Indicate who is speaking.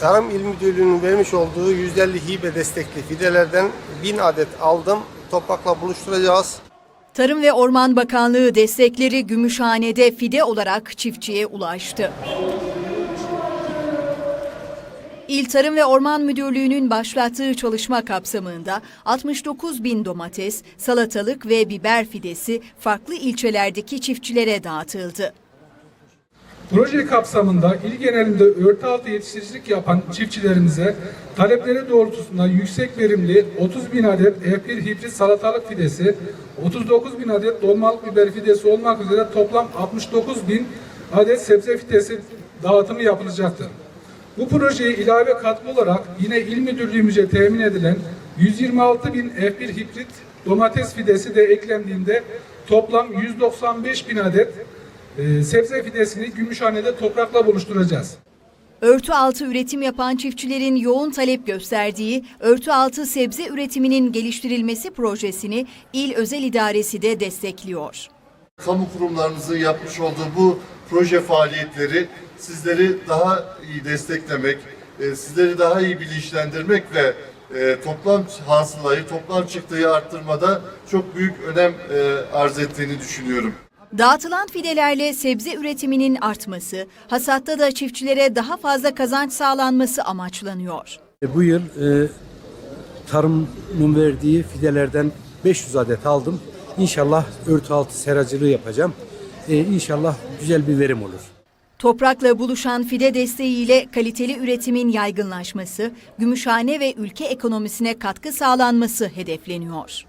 Speaker 1: Tarım İl Müdürlüğü'nün vermiş olduğu %50 hibe destekli fidelerden 1000 adet aldım. Toprakla buluşturacağız.
Speaker 2: Tarım ve Orman Bakanlığı destekleri Gümüşhane'de fide olarak çiftçiye ulaştı. İl Tarım ve Orman Müdürlüğü'nün başlattığı çalışma kapsamında 69 bin domates, salatalık ve biber fidesi farklı ilçelerdeki çiftçilere dağıtıldı.
Speaker 3: Proje kapsamında il genelinde örtü altı yetiştiricilik yapan çiftçilerimize talepleri doğrultusunda yüksek verimli 30 bin adet F1 hibrit salatalık fidesi, 39 bin adet dolmalık biber fidesi olmak üzere toplam 69 bin adet sebze fidesi dağıtımı yapılacaktır. Bu projeye ilave katkı olarak yine il müdürlüğümüze temin edilen 126 bin F1 hibrit domates fidesi de eklendiğinde toplam 195 bin adet e, sebze fidesini Gümüşhane'de toprakla buluşturacağız.
Speaker 2: Örtü altı üretim yapan çiftçilerin yoğun talep gösterdiği örtü altı sebze üretiminin geliştirilmesi projesini İl Özel İdaresi de destekliyor.
Speaker 4: kamu kurumlarımızın yapmış olduğu bu proje faaliyetleri sizleri daha iyi desteklemek, e, sizleri daha iyi bilinçlendirmek ve e, toplam hasılayı, toplam çıktıyı arttırmada çok büyük önem e, arz ettiğini düşünüyorum.
Speaker 2: Dağıtılan fidelerle sebze üretiminin artması, hasatta da çiftçilere daha fazla kazanç sağlanması amaçlanıyor.
Speaker 5: E, Bu yıl e, tarımın verdiği fidelerden 500 adet aldım. İnşallah örtü altı seracılığı yapacağım. E, inşallah güzel bir verim olur.
Speaker 2: Toprakla buluşan fide desteğiyle kaliteli üretimin yaygınlaşması, Gümüşhane ve ülke ekonomisine katkı sağlanması hedefleniyor.